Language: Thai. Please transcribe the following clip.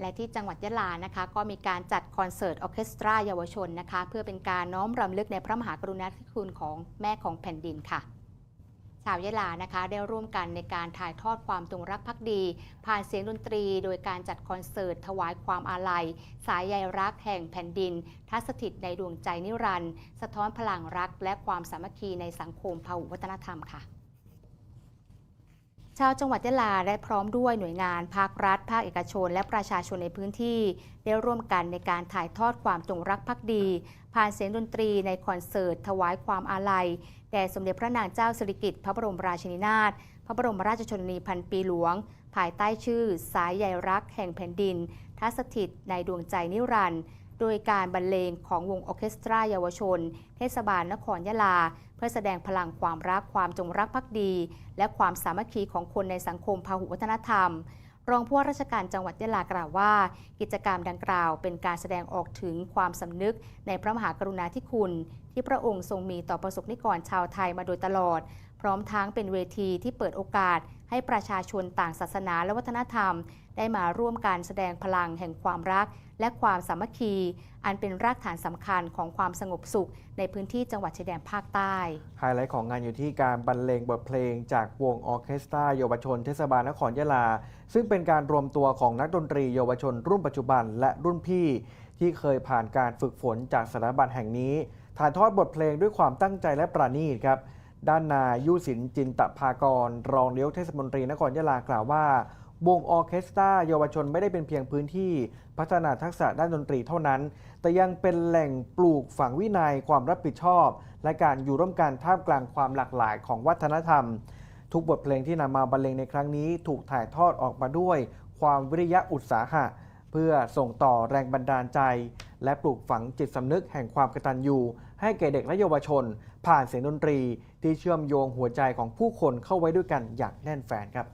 และที่จังหวัดยะลานะคะ ก็มีการจัดคอนเสิร์ตออเคสตราเยาวชนนะคะ เพื่อเป็นการน้อมรำลึกในพระมหากรุณาธิคุณของแม่ของแผ่นดินค่ะชาวยะลานะคะได้ร่วมกันในการถ่ายทอดความจงรักภักดี ผ่านเสียงดนตรีโดยการจัดคอนเสิร์ตถวายความอาลัย สายใยรักแห่งแผ่นดิน ทัศถิตในดวงใจนิรันดร์สะท้อนพลังรักและความสามัคคีในสังคมพหุวัฒนธรรมค่ะ ชาวจังหวัดยะลาได้พร้อมด้วยหน่วยงานภาครัฐ ภาคเอกชน และประชาชนในพื้นที่ ได้ร่วมกันในการถ่ายทอดความจงรักภักดี ผ่านเสียงดนตรีในคอนเสิร์ต ถวายความอาลัย แด่สมเด็จพระนางเจ้าสิริกิติ์พระบรมราชินีนาถพระบรมราชชนนีพันปีหลวง ภายใต้ชื่อ สายใยรักแห่งแผ่นดินทัศถิตในดวงใจนิรันดร์ โดยการบรรเลงของวงออเคสตราเยาวชน เทศบาลนครยะลา เพื่อแสดงพลังความรักความจงรักภักดี และความสามัคคีของคนในสังคมพหุวัฒนธรรม รองผู้ว่าราชการจังหวัดยะลากล่าวว่า กิจกรรมดังกล่าว เป็นการแสดงออกถึงความสำนึกในพระมหากรุณาธิคุณ ที่พระองค์ทรงมีต่อประสบนิกรชาวไทยมาโดยตลอด พร้อมทั้งเป็นเวทีที่เปิดโอกาสให้ประชาชนต่างศาสนาและวัฒนธรรม ได้มาร่วมการแสดงพลังแห่งความรัก และความสามัคคี อันเป็นรากฐานสำคัญของความสงบสุข ในพื้นที่จังหวัดชายแดนภาคใต้ ไฮไลท์ของงานอยู่ที่การบรรเลงบทเพลงจากวงออร์เคสตราเยาวชนเทศบาลนครยะลา ซึ่งเป็นการรวมตัวของนักดนตรีเยาวชนรุ่นปัจจุบันและรุ่นพี่ ที่เคยผ่านการฝึกฝนจากสถาบันแห่งนี้ ถ่ายทอดบทเพลงด้วยความตั้งใจและประณีตครับ ด้านนายยุสินจินตภากร รองนายกเทศมนตรีนครยะลากล่าวว่า วงออเคสตราเยาวชนไม่ได้เป็นเพียงพื้นที่พัฒนาทักษะด้านดนตรีเท่านั้น แต่ยังเป็นแหล่งปลูกฝังวินัยความรับผิดชอบ และการอยู่ร่วมกันท่ามกลางความหลากหลายของวัฒนธรรม ทุกบทเพลงที่นำมาบรรเลงในครั้งนี้ถูกถ่ายทอดออกมาด้วย ความวิริยะอุตสาหะ เพื่อส่งต่อแรงบันดาลใจ และปลูกฝังจิตสำนึกแห่งความกตัญญูให้แก่เด็กและเยาวชน ผ่านเสียงดนตรี ที่เชื่อมโยงหัวใจของผู้คนเข้าไว้ด้วยกันอย่างแน่นแฟนครับ